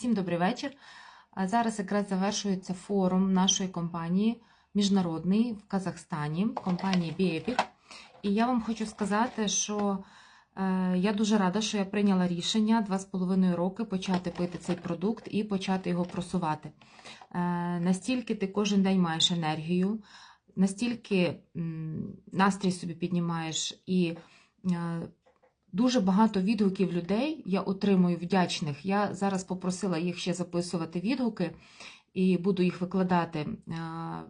Всім добрий вечір. Зараз якраз завершується форум нашої компанії міжнародний в Казахстані, компанії BEPIC. І я вам хочу сказати, що е, я дуже рада, що я прийняла рішення два з половиною роки почати пити цей продукт і почати його просувати. Е, настільки ти кожен день маєш енергію, настільки настрій собі піднімаєш і. Е, Дуже багато відгуків людей я отримую вдячних. Я зараз попросила їх ще записувати відгуки і буду їх викладати. Е,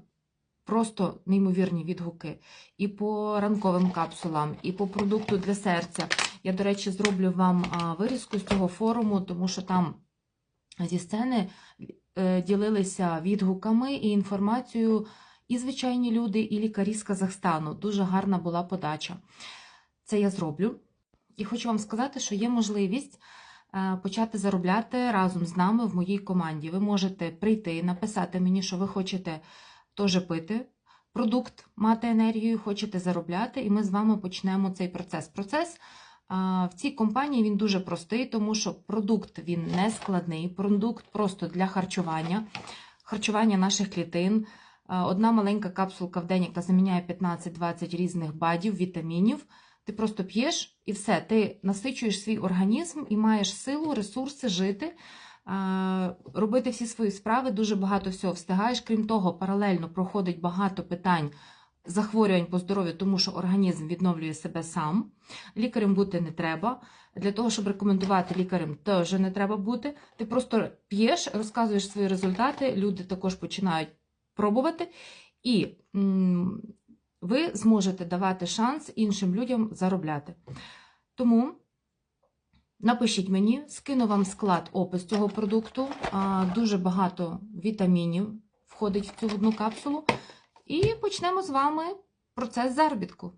Просто неймовірні відгуки і по ранковим капсулам, і по продукту для серця. Я, до речі, зроблю вам вирізку з цього форуму, тому що там зі сцени е, ділилися відгуками і інформацією і звичайні люди, і лікарі з Казахстану. Дуже гарна була подача. Це я зроблю. І хочу вам сказати, що є можливість е, почати заробляти разом з нами в моїй команді. Ви можете прийти і написати мені, що ви хочете теж пити продукт, мати енергію, хочете заробляти, і ми з вами почнемо цей процес. Процес в цій компанії він дуже простий, тому що продукт він не складний, продукт просто для харчування, харчування наших клітин. Одна маленька капсулка в день, яка заміняє 15-20 різних бадів, вітамінів. Ти просто п'єш і все, ти насичуєш свій організм і маєш силу, ресурси жити, робити всі свої справи, дуже багато всього встигаєш. Крім того, паралельно проходить багато питань захворювань по здоров'ю, тому що організм відновлює себе сам. Лікарем бути не треба. Для того, щоб рекомендувати лікарем, теж не треба бути. Ти просто п'єш, розказуєш свої результати, люди також починають пробувати. І ви зможете давати шанс іншим людям заробляти. Тому напишіть мені, скину вам склад опис цього продукту. Дуже багато вітамінів входить в цю одну капсулу. І почнемо з вами процес заробітку.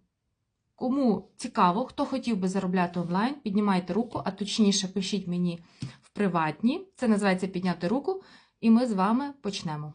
Кому цікаво, хто хотів би заробляти онлайн, піднімайте руку, а точніше пишіть мені в приватні. Це називається підняти руку, і ми з вами почнемо.